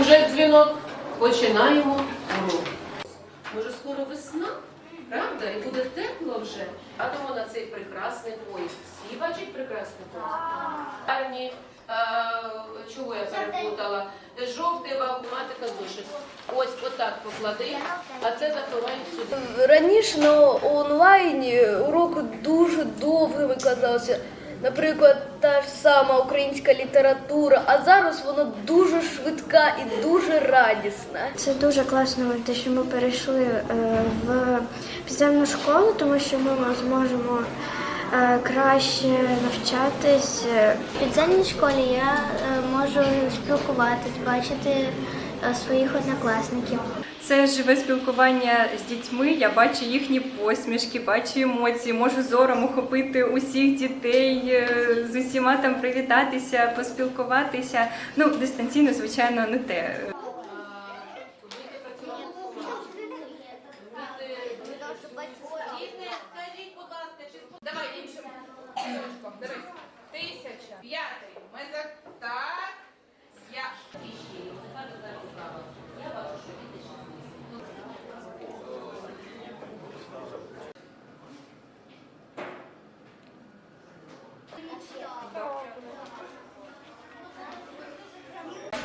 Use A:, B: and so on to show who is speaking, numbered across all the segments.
A: уже дзвінок. Починаємо урок. Може, скоро весна, правда? І буде тепло вже. А тому на цей прекрасний поїзд. Всі бачать прекрасний поїзд? Гарні, чого я перепутала? Жовтий математика зошит. Ось отак поклади, а це заховаємо сюди.
B: Раніше на онлайні урок дуже довгими казався. Наприклад, та ж сама українська література, а зараз вона дуже швидка і дуже радісна.
C: Це дуже класно, те, що ми перейшли е, в підземну школу, тому що ми зможемо е, краще навчатись.
D: В підземній школі я е, можу спілкуватись, бачити своїх однокласників.
E: Це живе спілкування з дітьми. Я бачу їхні посмішки, бачу емоції, можу зором охопити усіх дітей, е, з усіма там привітатися, поспілкуватися. Ну, дистанційно, звичайно, не те.
F: Діти, будь ласка, давай іншим строчком, дивись. Тисяча, п'ятий, ми за так, я. І ще. Тепер зараз справа. Я бачу, що діти ще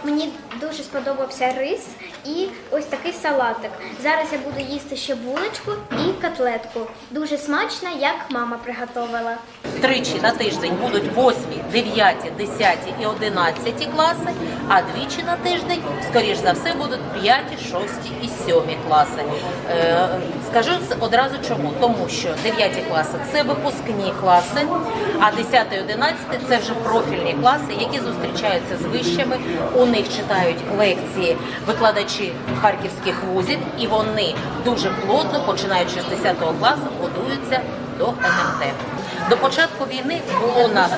D: Мені дуже сподобався рис і ось такий салатик. Зараз я буду їсти ще булочку і котлетку. Дуже смачно, як мама приготувала.
G: Тричі на тиждень будуть 8, 9, 10 і 11 класи, а двічі на тиждень, скоріш за все, будуть 5, 6 і 7 класи. Е, скажу одразу чому. Тому що 9 класи це випускні класи, а 10 і 11 це вже профільні класи, які зустрічаються з вищими. У них читають лекції викладачі харківських вузів, і вони дуже плотно, починаючи з 10 класу, готуються до НМТ. До початку війни було нас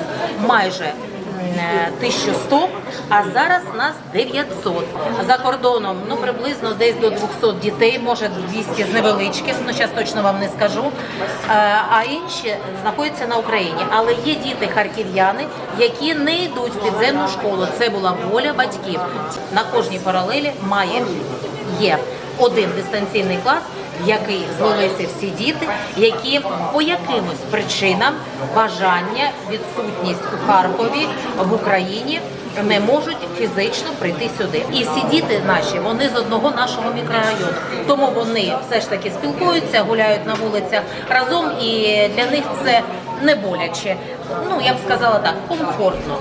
G: майже е, 1100, а зараз нас 900. За кордоном ну приблизно десь до 200 дітей, може 200 з невеличким, ну зараз точно вам не скажу. Е, А інші знаходяться на Україні. Але є діти харків'яни, які не йдуть в підземну школу. Це була воля батьків. На кожній паралелі має є один дистанційний клас, який злилися всі діти, які по якимось причинам бажання, відсутність у Харкові в Україні не можуть фізично прийти сюди. І всі діти наші вони з одного нашого мікрорайону. Тому вони все ж таки спілкуються, гуляють на вулицях разом, і для них це не боляче. Ну я б сказала так, комфортно.